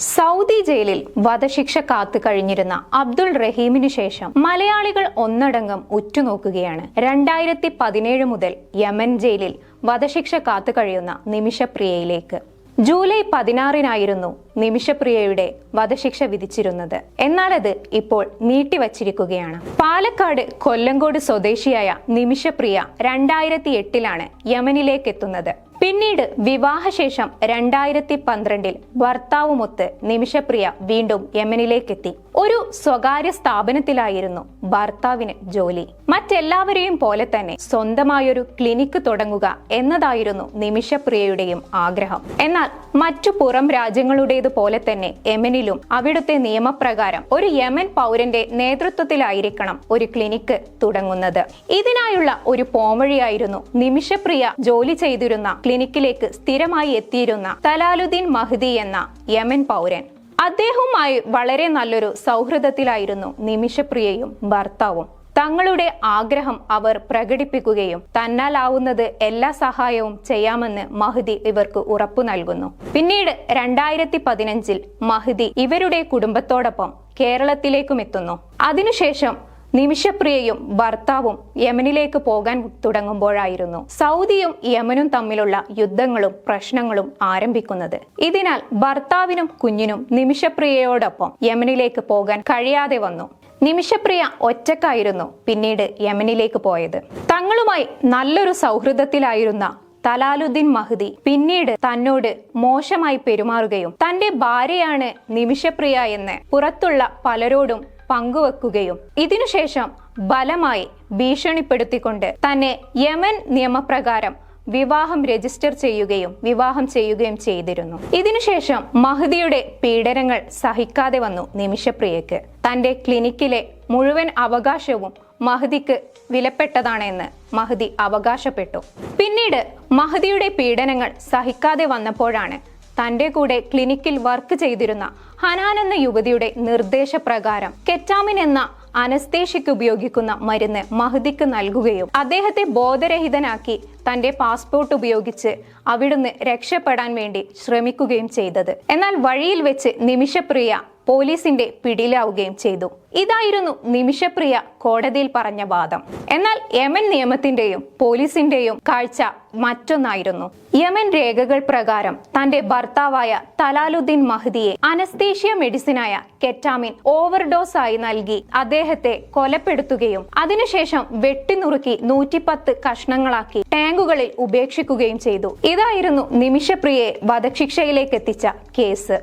Saudi ജയിലിൽ വധശിക്ഷ കാത്തു കഴിഞ്ഞിരുന്ന അബ്ദുൾ റഹീമിനു ശേഷം മലയാളികൾ ഒന്നടങ്കം ഉറ്റുനോക്കുകയാണ്. രണ്ടായിരത്തി പതിനേഴ് മുതൽ യമൻ ജയിലിൽ വധശിക്ഷ കാത്തു കഴിയുന്ന നിമിഷപ്രിയയിലേക്ക്. ജൂലൈ പതിനാറിനായിരുന്നു നിമിഷപ്രിയയുടെ വധശിക്ഷ വിധിച്ചിരുന്നത്. എന്നാൽ അത് ഇപ്പോൾ നീട്ടിവച്ചിരിക്കുകയാണ്. പാലക്കാട് കൊല്ലങ്കോട് സ്വദേശിയായ നിമിഷപ്രിയ രണ്ടായിരത്തി എട്ടിലാണ് യമനിലേക്ക് എത്തുന്നത് പിന്നീട് വിവാഹശേഷം രണ്ടായിരത്തി പന്ത്രണ്ടിൽ ഭർത്താവുമൊത്ത് നിമിഷപ്രിയ വീണ്ടും യമനിലേക്കെത്തി. ഒരു സ്വകാര്യ സ്ഥാപനത്തിലായിരുന്നു ഭർത്താവിന് ജോലി. മറ്റെല്ലാവരെയും പോലെ തന്നെ സ്വന്തമായൊരു ക്ലിനിക്ക് തുടങ്ങുക എന്നതായിരുന്നു നിമിഷപ്രിയയുടെയും ആഗ്രഹം. എന്നാൽ മറ്റു പുറം രാജ്യങ്ങളുടേതുപോലെ തന്നെ യമനിലും അവിടുത്തെ നിയമപ്രകാരം ഒരു യമൻ പൗരന്റെ നേതൃത്വത്തിലായിരിക്കണം ഒരു ക്ലിനിക്ക് തുടങ്ങുന്നത്. ഇതിനായുള്ള ഒരു പോംവഴിയായിരുന്നു നിമിഷപ്രിയ ജോലി ചെയ്തിരുന്ന ക്ലിനിക്കിലേക്ക് സ്ഥിരമായി എത്തിയിരുന്ന തലാലുദ്ദീൻ മഹ്ദി എന്ന യമൻ പൗരൻ. അദ്ദേഹവുമായി വളരെ നല്ലൊരു സൗഹൃദത്തിലായിരുന്നു നിമിഷപ്രിയയും ഭർത്താവും. തങ്ങളുടെ ആഗ്രഹം അവർ പ്രകടിപ്പിക്കുകയും തന്നാലാവുന്നത് എല്ലാ സഹായവും ചെയ്യാമെന്ന് മഹ്ദി ഇവർക്ക് ഉറപ്പു നൽകുന്നു. പിന്നീട് രണ്ടായിരത്തി പതിനഞ്ചിൽ മഹ്ദി ഇവരുടെ കുടുംബത്തോടൊപ്പം കേരളത്തിലേക്കും എത്തുന്നു. അതിനുശേഷം നിമിഷപ്രിയയും ഭർത്താവും യമനിലേക്ക് പോകാൻ തുടങ്ങുമ്പോഴായിരുന്നു സൗദിയും യമനും തമ്മിലുള്ള യുദ്ധങ്ങളും പ്രശ്നങ്ങളും ആരംഭിക്കുന്നത്. ഇതിനാൽ ഭർത്താവിനും കുഞ്ഞിനും നിമിഷപ്രിയയോടൊപ്പം യമനിലേക്ക് പോകാൻ കഴിയാതെ വന്നു. നിമിഷപ്രിയ ഒറ്റക്കായിരുന്നു പിന്നീട് യമനിലേക്ക് പോയത്. തങ്ങളുമായി നല്ലൊരു സൗഹൃദത്തിലായിരുന്ന തലാലുദ്ദീൻ മഹ്ദി പിന്നീട് തന്നോട് മോശമായി പെരുമാറുകയും തന്റെ ഭാര്യയാണ് നിമിഷപ്രിയ എന്ന് പുറത്തുള്ള പലരോടും പങ്കുവെക്കുകയും ഇതിനുശേഷം ബലമായി ഭീഷണിപ്പെടുത്തിക്കൊണ്ട് തന്നെ യമൻ നിയമപ്രകാരം വിവാഹം രജിസ്റ്റർ ചെയ്യുകയും വിവാഹം ചെയ്യുകയും ചെയ്തിരുന്നു. ഇതിനുശേഷം മഹദിയുടെ പീഡനങ്ങൾ സഹിക്കാതെ വന്നു നിമിഷപ്രിയക്ക് തന്റെ ക്ലിനിക്കിലെ മുഴുവൻ അവകാശവും മഹദിക്ക് വിലപ്പെട്ടതാണെന്ന് മഹദി അവകാശപ്പെട്ടു. പിന്നീട് മഹദിയുടെ പീഡനങ്ങൾ സഹിക്കാതെ വന്നപ്പോഴാണ് തന്റെ കൂടെ ക്ലിനിക്കിൽ വർക്ക് ചെയ്തിരുന്ന ഹനാൻ എന്ന യുവതിയുടെ നിർദ്ദേശപ്രകാരം കെറ്റാമിൻ എന്ന അനസ്തേഷ്യക്ക് ഉപയോഗിക്കുന്ന മരുന്ന് മഹദിക്ക് നൽകുകയും അദ്ദേഹത്തെ ബോധരഹിതനാക്കി തന്റെ പാസ്പോർട്ട് ഉപയോഗിച്ച് അവിടുന്ന് രക്ഷപ്പെടാൻ വേണ്ടി ശ്രമിക്കുകയും ചെയ്തത്. എന്നാൽ വഴിയിൽ വെച്ച് നിമിഷപ്രിയ പോലീസിന്റെ പിടിയിലാവുകയും ചെയ്തു. ഇതായിരുന്നു നിമിഷപ്രിയ കോടതിയിൽ പറഞ്ഞ വാദം. എന്നാൽ യമൻ നിയമത്തിന്റെയും പോലീസിന്റെയും കാഴ്ച മറ്റൊന്നായിരുന്നു. യമൻ രേഖകൾ പ്രകാരം തന്റെ ഭർത്താവായ തലാലുദ്ദീൻ മഹ്ദിയെ അനസ്തേഷ്യ മെഡിസിനായ കെറ്റാമിൻ ഓവർഡോസ് ആയി നൽകി അദ്ദേഹത്തെ കൊലപ്പെടുത്തുകയും അതിനുശേഷം വെട്ടിനുറുക്കി നൂറ്റിപ്പത്ത് കഷ്ണങ്ങളാക്കി ടാങ്കുകളിൽ ഉപേക്ഷിക്കുകയും ചെയ്തു. ഇതായിരുന്നു നിമിഷപ്രിയയെ വധശിക്ഷയിലേക്ക് എത്തിച്ച കേസ്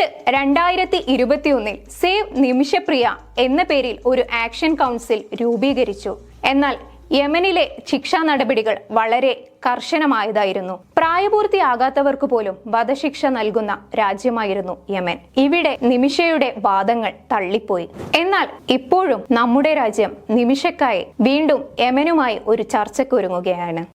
പിന്നീട് രണ്ടായിരത്തി ഇരുപത്തിയൊന്നിൽ സേവ് നിമിഷപ്രിയ എന്ന പേരിൽ ഒരു ആക്ഷൻ കൗൺസിൽ രൂപീകരിച്ചു. എന്നാൽ യമനിലെ ശിക്ഷാ നടപടികൾ വളരെ കർശനമായതായിരുന്നു. പ്രായപൂർത്തിയാകാത്തവർക്ക് പോലും വധശിക്ഷ നൽകുന്ന രാജ്യമായിരുന്നു യമൻ. ഇവിടെ നിമിഷയുടെ വാദങ്ങൾ തള്ളിപ്പോയി. എന്നാൽ ഇപ്പോഴും നമ്മുടെ രാജ്യം നിമിഷക്കായി വീണ്ടും യമനുമായി ഒരു ചർച്ചയ്ക്കൊരുങ്ങുകയാണ്